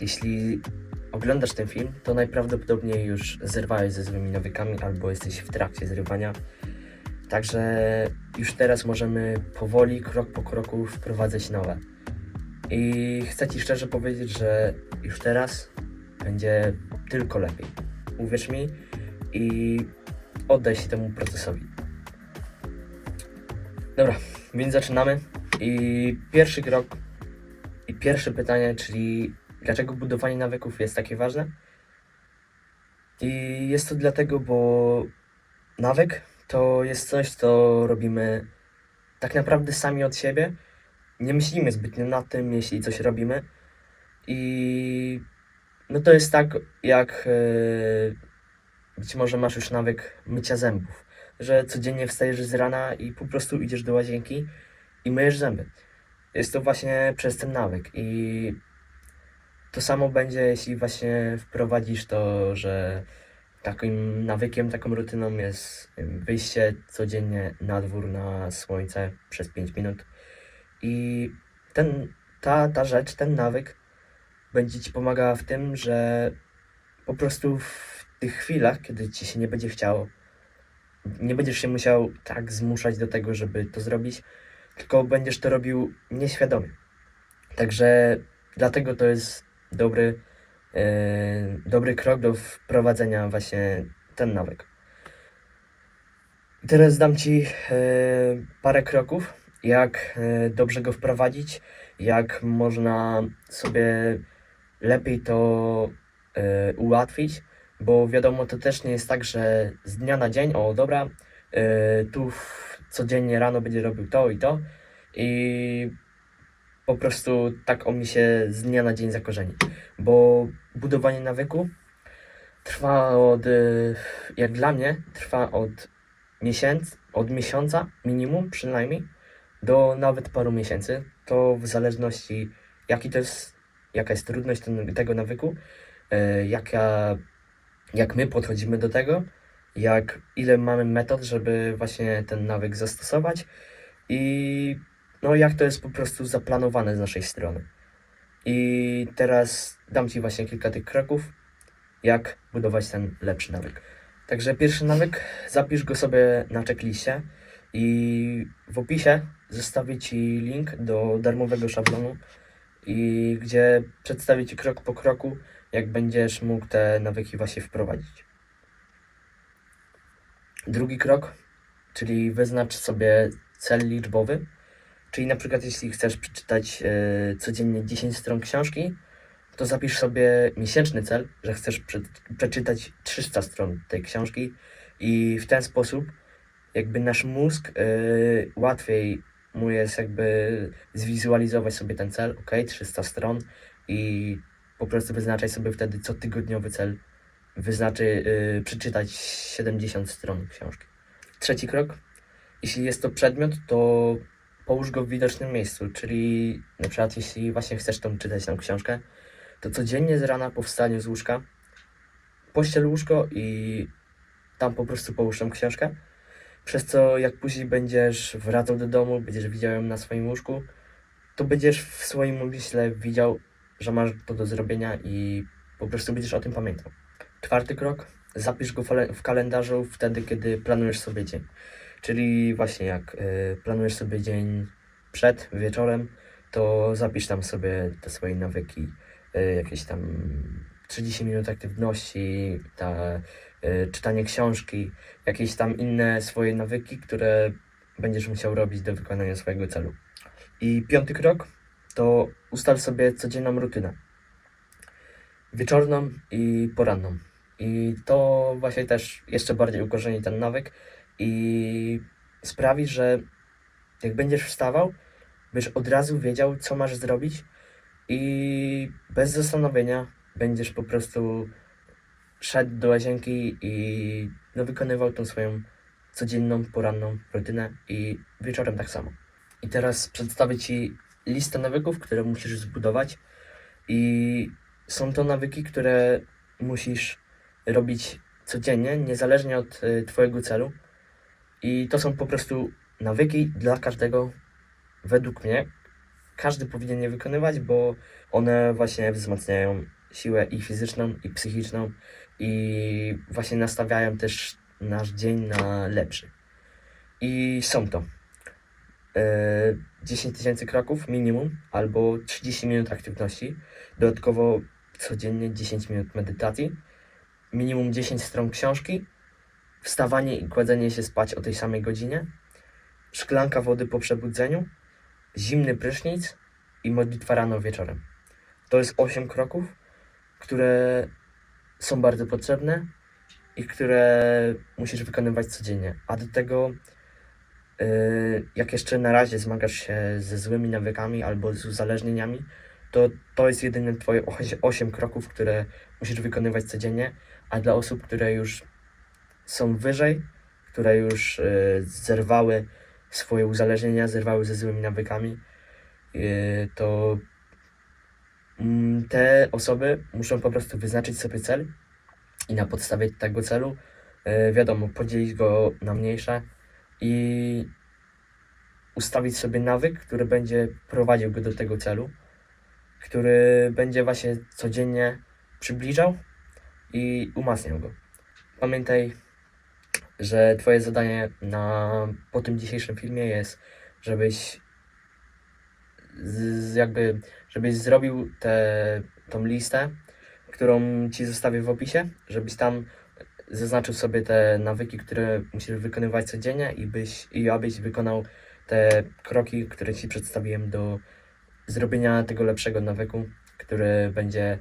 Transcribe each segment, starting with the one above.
jeśli oglądasz ten film, to najprawdopodobniej już zerwałeś ze złymi nawykami albo jesteś w trakcie zrywania. Także już teraz możemy powoli, krok po kroku wprowadzać nowe. I chcę Ci szczerze powiedzieć, że już teraz będzie tylko lepiej. Uwierz mi i oddaj się temu procesowi. Dobra, więc zaczynamy. I pierwszy krok i pierwsze pytanie, czyli dlaczego budowanie nawyków jest takie ważne? I jest to dlatego, bo nawyk to jest coś, co robimy tak naprawdę sami od siebie. Nie myślimy zbytnio nad tym, jeśli coś robimy. I no to jest tak, jak e, być może masz już nawyk mycia zębów, że codziennie wstajesz z rana i po prostu idziesz do łazienki i myjesz zęby. Jest to właśnie przez ten nawyk i to samo będzie, jeśli właśnie wprowadzisz to, że takim nawykiem, taką rutyną jest wyjście codziennie na dwór na słońce przez 5 minut i ten, ta, ta rzecz, ten nawyk będzie Ci pomagała w tym, że po prostu w tych chwilach, kiedy Ci się nie będzie chciało, nie będziesz się musiał tak zmuszać do tego, żeby to zrobić, tylko będziesz to robił nieświadomie. Także dlatego to jest dobry, e, dobry krok do wprowadzenia właśnie ten nawyk. Teraz dam Ci e, parę kroków, jak e, dobrze go wprowadzić, jak można sobie lepiej to e, ułatwić, bo wiadomo, to też nie jest tak, że z dnia na dzień, o dobra, e, tu codziennie rano będzie robił to i to i po prostu tak on mi się z dnia na dzień zakorzeni. Bo budowanie nawyku trwa od, jak dla mnie, trwa od miesięcy, od miesiąca minimum przynajmniej, do nawet paru miesięcy. To w zależności jaki to jest, jaka jest trudność ten, tego nawyku, e, jaka, jak my podchodzimy do tego, jak ile mamy metod, żeby właśnie ten nawyk zastosować i no jak to jest po prostu zaplanowane z naszej strony. I teraz dam Ci właśnie kilka tych kroków, jak budować ten lepszy nawyk. Także pierwszy nawyk, zapisz go sobie na checkliście i w opisie zostawię Ci link do darmowego szablonu, i gdzie przedstawię Ci krok po kroku, jak będziesz mógł te nawyki właśnie wprowadzić. Drugi krok, czyli wyznacz sobie cel liczbowy, czyli na przykład jeśli chcesz przeczytać e, codziennie 10 stron książki, to zapisz sobie miesięczny cel, że chcesz prze, przeczytać 300 stron tej książki i w ten sposób jakby nasz mózg e, łatwiej mu jest jakby zwizualizować sobie ten cel, ok, 300 stron i po prostu wyznaczaj sobie wtedy co tygodniowy cel, wyznaczy y, przeczytać 70 stron książki. Trzeci krok, jeśli jest to przedmiot, to połóż go w widocznym miejscu, czyli na przykład jeśli właśnie chcesz tą czytać tą książkę, to codziennie z rana po wstaniu z łóżka pościel łóżko i tam po prostu połóż tą książkę przez co jak później będziesz wracał do domu, będziesz widział ją na swoim łóżku, to będziesz w swoim umyśle widział, że masz to do zrobienia i po prostu będziesz o tym pamiętał. Czwarty krok, zapisz go w ale- w kalendarzu wtedy, kiedy planujesz sobie dzień. Czyli właśnie jak y, planujesz sobie dzień przed, wieczorem, to zapisz tam sobie te swoje nawyki, y, jakieś tam 30 minut aktywności, ta, y, czytanie książki, jakieś tam inne swoje nawyki, które będziesz musiał robić do wykonania swojego celu. I piąty krok to ustal sobie codzienną rutynę. Wieczorną i poranną. I to właśnie też jeszcze bardziej ukorzeni ten nawyk i sprawi, że jak będziesz wstawał, będziesz od razu wiedział, co masz zrobić i bez zastanowienia będziesz po prostu szedł do łazienki i no, wykonywał tą swoją codzienną, poranną rutynę i wieczorem tak samo. I teraz przedstawię Ci listę nawyków, które musisz zbudować i są to nawyki, które musisz robić codziennie, niezależnie od y, Twojego celu i to są po prostu nawyki dla każdego, według mnie, każdy powinien je wykonywać, bo one właśnie wzmacniają siłę i fizyczną, i psychiczną, i właśnie nastawiają też nasz dzień na lepszy. I są to e, 10 tysięcy kroków minimum, albo 30 minut aktywności, dodatkowo codziennie 10 minut medytacji, minimum 10 stron książki, wstawanie i kładzenie się spać o tej samej godzinie, szklanka wody po przebudzeniu, zimny prysznic i modlitwa rano wieczorem. To jest 8 kroków, które są bardzo potrzebne i które musisz wykonywać codziennie. A do tego, yy, jak jeszcze na razie zmagasz się ze złymi nawykami albo z uzależnieniami, to to jest jedyne twoje 8 kroków, które musisz wykonywać codziennie, a dla osób, które już są wyżej, które już yy, zerwały swoje uzależnienia, zerwały ze złymi nawykami, yy, to mm, te osoby muszą po prostu wyznaczyć sobie cel i na podstawie tego celu, yy, wiadomo, podzielić go na mniejsze i ustawić sobie nawyk, który będzie prowadził go do tego celu, który będzie właśnie codziennie przybliżał i umacniał go. Pamiętaj, że Twoje zadanie na, po tym dzisiejszym filmie jest, żebyś z, jakby, żebyś zrobił tę tą listę, którą Ci zostawię w opisie, żebyś tam zaznaczył sobie te nawyki, które musisz wykonywać codziennie i, byś, i abyś wykonał te kroki, które Ci przedstawiłem do zrobienia tego lepszego nawyku, który będzie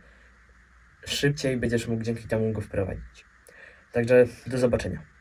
szybciej będziesz mógł dzięki temu go wprowadzić. Także do zobaczenia.